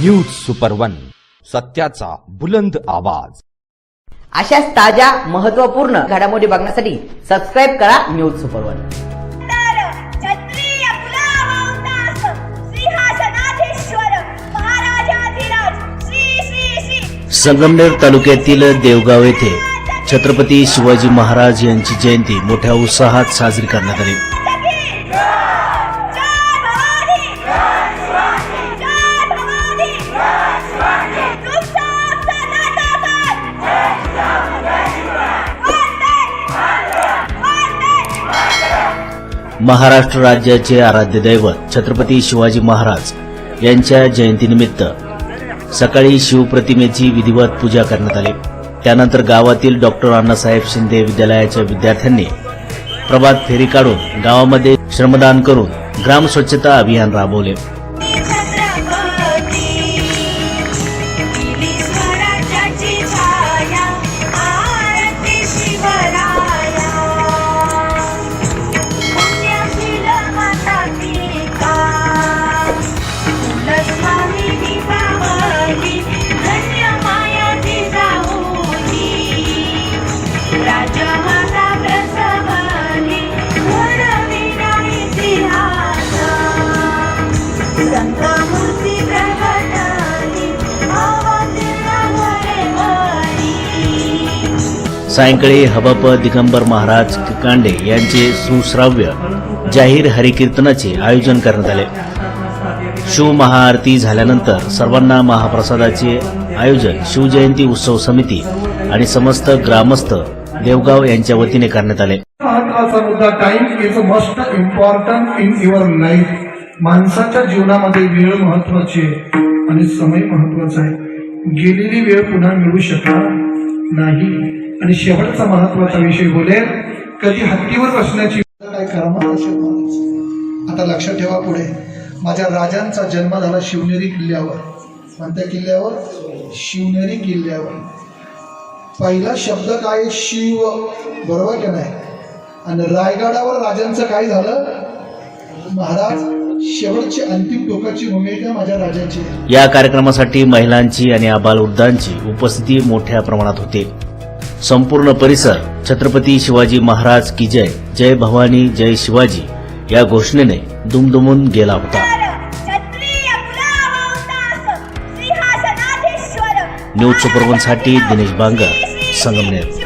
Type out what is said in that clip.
News super one सत्याचा बुलंद आवाज. अशाच ताज्या महत्त्वपूर्ण घडामोडी बघण्यासाठी सबस्क्राईब करा न्यूज सुपर वन तर क्षत्रिय कुलावतास सिंहासनाधीश्वर महाराजाधिराज श्री श्री श्री. संगमनेर तालुक्यातील देवगाव येथे छत्रपती शिवाजी महाराज यांची जयंती मोठ्या उत्साहात साजरी करण्यात आली. महाराष्ट्र राज्याचे आराध्य दैवत छत्रपती शिवाजी महाराज यांच्या जयंतीनिमित्त सकाळी शिवप्रतिमेची विधिवत पूजा करण्यात आली. त्यानंतर गावातील डॉक्टर अण्णासाहेब शिंदे विद्यालयाच्या विद्यार्थ्यांनी प्रभात फेरी काढून गावामध्ये श्रमदान करून ग्राम स्वच्छता अभियान राबवले. सायंकाळी हबप दिगंबर महाराज कांडे यांचे सुश्राव्य जाहीर हरिकीर्तनाचे आयोजन करण्यात आले. शिव महाआरती झाल्यानंतर सर्वांना महाप्रसादाचे आयोजन शिवजयंती उत्सव समिती आणि समस्त ग्रामस्थ देवगाव यांच्या वतीने करण्यात आले. महत्त्वाचा मुद्दा time is must important in your life माणसाच्या जीवनामध्ये वेळ महत्वाची आहे आणि समय महत्त्वाचा आहे. गेलेली वेळ पुन्हा मिळू शकणार नाही. आणि शेवटचा महत्त्वाचा विषय बोलेल कधी हत्तीवर बसण्याची काय करा आता लक्षात ठेवा पुढे. माझ्या राजांचा जन्म झाला शिवनेरी किल्ल्यावर. कोणत्या किल्ल्यावर? शिवनेरी किल्ल्यावर. पहिला शब्द काय शिव. बरोबर का नाही? आणि रायगडावर राजांचं काय झालं? महाराज शेवटची अंतिम टोकाची भूमिका माझ्या राजाची. या कार्यक्रमासाठी महिलांची आणि आबालवृद्धांची उपस्थिती मोठ्या प्रमाणात होते. संपूर्ण परिसर छत्रपती शिवाजी महाराज की जय जय भवानी जय शिवाजी या घोषणेने दुमदुमून गेला होता. न्यूज सुपरवनसाठी दिनेश बांगर संगमनेर.